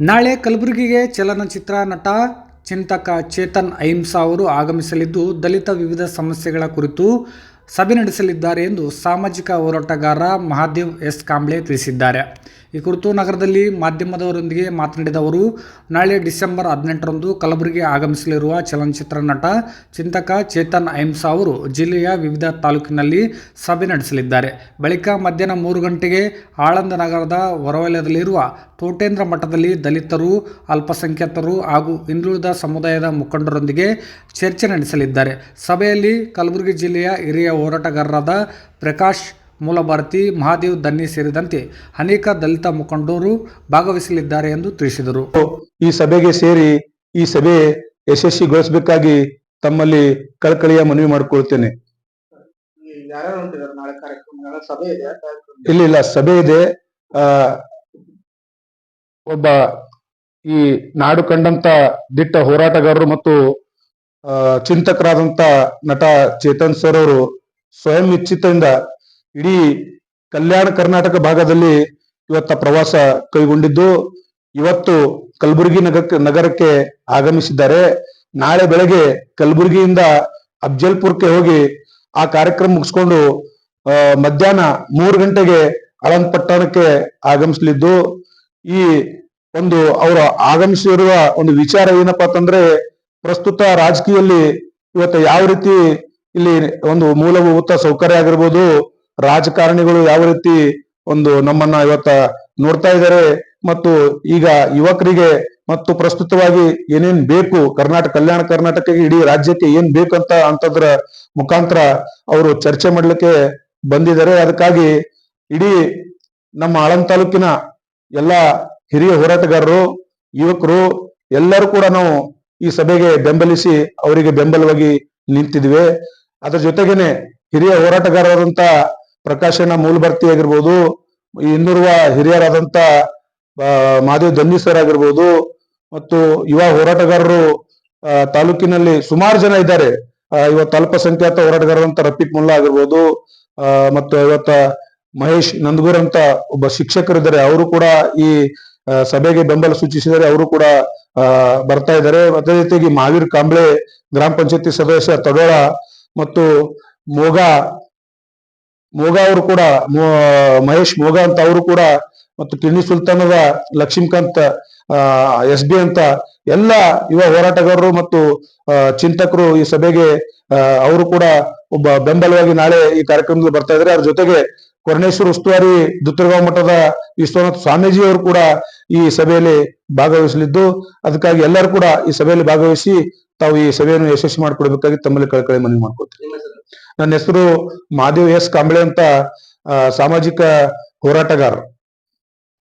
ನಾಳೆ ಕಲಬುರಗಿಗೆ ಚಲನಚಿತ್ರ ನಟ ಚಿಂತಕ ಚೇತನ್ ಅಹಿಂಸಾ ಅವರು ಆಗಮಿಸಲಿದ್ದು, ದಲಿತ ವಿವಿಧ ಸಮಸ್ಯೆಗಳ ಕುರಿತು ಸಭೆ ನಡೆಸಲಿದ್ದಾರೆ ಎಂದು ಸಾಮಾಜಿಕ ಹೋರಾಟಗಾರ ಮಹಾದೇವ್ ಎಸ್ ಕಾಂಬ್ಳೆ ತಿಳಿಸಿದ್ದಾರೆ. ಈ ಕುರಿತು ನಗರದಲ್ಲಿ ಮಾಧ್ಯಮದವರೊಂದಿಗೆ ಮಾತನಾಡಿದ ಅವರು, ನಾಳೆ ಡಿಸೆಂಬರ್ ಹದಿನೆಂಟರಂದು ಕಲಬುರಗಿ ಆಗಮಿಸಲಿರುವ ಚಲನಚಿತ್ರ ನಟ ಚಿಂತಕ ಚೇತನ್ ಅಹಿಂಸಾ ಅವರು ಜಿಲ್ಲೆಯ ವಿವಿಧ ತಾಲೂಕಿನಲ್ಲಿ ಸಭೆ ನಡೆಸಲಿದ್ದಾರೆ. ಬಳಿಕ ಮಧ್ಯಾಹ್ನ ಮೂರು ಗಂಟೆಗೆ ಆಳಂದ ನಗರದ ಹೊರವಲಯದಲ್ಲಿರುವ ತೋಟೇಂದ್ರ ಮಠದಲ್ಲಿ ದಲಿತರು, ಅಲ್ಪಸಂಖ್ಯಾತರು ಹಾಗೂ ಹಿಂದುಳಿದ ಸಮುದಾಯದ ಮುಖಂಡರೊಂದಿಗೆ ಚರ್ಚೆ ನಡೆಸಲಿದ್ದಾರೆ. ಸಭೆಯಲ್ಲಿ ಕಲಬುರಗಿ ಜಿಲ್ಲೆಯ ಹಿರಿಯ ಹೋರಾಟಗಾರರಾದ ಪ್ರಕಾಶ್ ಮೂಲಭಾರತಿ ಮಹಾದೇವ್ ದನ್ನಿ ಸೇರಿದಂತೆ ಅನೇಕ ದಲಿತ ಮುಖಂಡರು ಭಾಗವಹಿಸಲಿದ್ದಾರೆ ಎಂದು ತಿಳಿಸಿದರು. ಈ ಸಭೆಗೆ ಸೇರಿ ಈ ಸಭೆ ಯಶಸ್ವಿಗೊಳಿಸಬೇಕಾಗಿ ತಮ್ಮಲ್ಲಿ ಕಳಕಳಿಯ ಮನವಿ ಮಾಡಿಕೊಳ್ತೇನೆ. ಯಾರ್ಯಾರು ಹೊಂಟಿದ್ದಾರೆ ನಾಳೆ ಕಾರ್ಯಕ್ರಮ ನಾಳೆ ಸಭೆ ಇದೆ ಕಾರ್ಯಕ್ರಮ ಇಲ್ಲ ಇಲ್ಲ ಸಭೆ ಇದೆ. ಆ ಒಬ್ಬ ಈ ನಾಡು ಕಂಡಂತ ದಿಟ್ಟ ಹೋರಾಟಗಾರರು ಮತ್ತು ಆ ಚಿಂತಕರಾದಂತ ನಟ ಚೇತನ್ ಸರ್ ಅವರು ಸ್ವಯಂ ಇಚ್ಛಿತದಿಂದ ಇಡೀ ಕಲ್ಯಾಣ ಕರ್ನಾಟಕ ಭಾಗದಲ್ಲಿ ಇವತ್ತ ಪ್ರವಾಸ ಕೈಗೊಂಡಿದ್ದು, ಇವತ್ತು ಕಲಬುರಗಿ ನಗರಕ್ಕೆ ನಗರಕ್ಕೆ ಆಗಮಿಸಿದ್ದಾರೆ. ನಾಳೆ ಬೆಳಗ್ಗೆ ಕಲಬುರಗಿಯಿಂದ ಅಫ್ಜಲ್ಪುರ್ಕ್ಕೆ ಹೋಗಿ ಆ ಕಾರ್ಯಕ್ರಮ ಮುಗಿಸ್ಕೊಂಡು ಮಧ್ಯಾಹ್ನ ಮೂರು ಗಂಟೆಗೆ ಆಳಂದ್ ಪಟ್ಟಣಕ್ಕೆ ಆಗಮಿಸಲಿದ್ದು, ಈ ಒಂದು ಅವರು ಆಗಮಿಸಿರುವ ಒಂದು ವಿಚಾರ ಏನಪ್ಪಾ ಅಂತಂದ್ರೆ, ಪ್ರಸ್ತುತ ರಾಜಕೀಯದಲ್ಲಿ ಇವತ್ತು ಯಾವ ರೀತಿ ಇಲ್ಲಿ ಒಂದು ಮೂಲಭೂತ ಸೌಕರ್ಯ ಆಗಿರ್ಬೋದು ರಾಜಕಾರಣಿಗಳು ಯಾವ ರೀತಿ ಒಂದು ನಮ್ಮನ್ನ ಇವತ್ತ ನೋಡ್ತಾ ಇದ್ದಾರೆ ಮತ್ತು ಈಗ ಯುವಕರಿಗೆ ಮತ್ತು ಪ್ರಸ್ತುತವಾಗಿ ಏನೇನ್ ಬೇಕು, ಕರ್ನಾಟಕ, ಕಲ್ಯಾಣ ಕರ್ನಾಟಕಕ್ಕೆ ಇಡೀ ರಾಜ್ಯಕ್ಕೆ ಏನ್ ಬೇಕಂತ ಅಂತದ್ರ ಮುಖಾಂತರ ಅವರು ಚರ್ಚೆ ಮಾಡ್ಲಿಕ್ಕೆ ಬಂದಿದ್ದಾರೆ. ಅದಕ್ಕಾಗಿ ಇಡೀ ನಮ್ಮ ಆಳಂ ತಾಲೂಕಿನ ಎಲ್ಲಾ ಹಿರಿಯ ಹೋರಾಟಗಾರರು, ಯುವಕರು ಎಲ್ಲರೂ ಕೂಡ ನಾವು ಈ ಸಭೆಗೆ ಬೆಂಬಲಿಸಿ ಅವರಿಗೆ ಬೆಂಬಲವಾಗಿ ನಿಂತಿದ್ವಿ. ಅದರ ಜೊತೆಗೇನೆ ಹಿರಿಯ ಹೋರಾಟಗಾರರಾದಂತ ಪ್ರಕಾಶನ ಮೂಲಭರ್ತಿ ಆಗಿರ್ಬೋದು ಇನ್ನಿರುವ ಹಿರಿಯರಾದಂತ ಮಾದೇವ್ ದನ್ನಿ ಸರ್ ಆಗಿರ್ಬೋದು, ಮತ್ತು ಯುವ ಹೋರಾಟಗಾರರು ತಾಲೂಕಿನಲ್ಲಿ ಸುಮಾರು ಜನ ಇದ್ದಾರೆ. ಇವತ್ತು ಅಲ್ಪಸಂಖ್ಯಾತ ಹೋರಾಟಗಾರರಂತ ರಫೀಕ್ ಮುಲ್ಲಾ ಆಗಿರ್ಬೋದು ಮತ್ತು ಇವತ್ತ ಮಹೇಶ್ ನಂದಗೂರ್ ಅಂತ ಒಬ್ಬ ಶಿಕ್ಷಕರಿದ್ದಾರೆ ಅವರು ಕೂಡ ಈ ಸಭೆಗೆ ಬೆಂಬಲ ಸೂಚಿಸಿದರೆ ಅವರು ಕೂಡ ಬರ್ತಾ ಇದ್ದಾರೆ. ಅದೇ ರೀತಿಯಾಗಿ ಮಹಾವೀರ್ ಕಾಂಬ್ಳೆ ಗ್ರಾಮ ಪಂಚಾಯತಿ ಸದಸ್ಯ ತಡೋಳ ಮತ್ತು ಮೋಗ ಮೋಗ ಅವರು ಕೂಡ ಮಹೇಶ್ ಮೋಗ ಅಂತ ಅವರು ಕೂಡ, ಮತ್ತು ಕಿಣ್ಣಿ ಸುಲ್ತಾನದ ಲಕ್ಷ್ಮೀಕಾಂತ್ ಎಸ್ ಬಿ ಅಂತ ಎಲ್ಲ ಯುವ ಹೋರಾಟಗಾರರು ಮತ್ತು ಚಿಂತಕರು ಈ ಸಭೆಗೆ ಅವರು ಕೂಡ ಒಬ್ಬ ಬೆಂಬಲವಾಗಿ ನಾಳೆ ಈ ಕಾರ್ಯಕ್ರಮದಲ್ಲಿ ಬರ್ತಾ ಇದ್ದಾರೆ. ಅದ್ರ ಜೊತೆಗೆ ಕೊರಣೇಶ್ವರ ಉಸ್ತುವಾರಿ ದುತ್ತರಗಾಂವ್ ಮಠದ ವಿಶ್ವನಾಥ ಸ್ವಾಮೀಜಿ ಅವರು ಕೂಡ ಈ ಸಭೆಯಲ್ಲಿ ಭಾಗವಹಿಸಲಿದ್ದು, ಅದಕ್ಕಾಗಿ ಎಲ್ಲರೂ ಕೂಡ ಈ ಸಭೆಯಲ್ಲಿ ಭಾಗವಹಿಸಿ ತಾವು ಈ ಸಭೆಯನ್ನು ಯಶಸ್ವಿ ಮಾಡಿಕೊಡ್ಬೇಕಾಗಿ ತಮ್ಮಲ್ಲಿ ಕಳಕಳಿ ಮನವಿ ಮಾಡ್ಕೊತೀನಿ ನನ್ನ ಹೆಸರು ಮಹಾದೇವ್ ಎಸ್ ಕಾಂಬಳೆ ಅಂತ ಸಾಮಾಜಿಕ ಹೋರಾಟಗಾರ.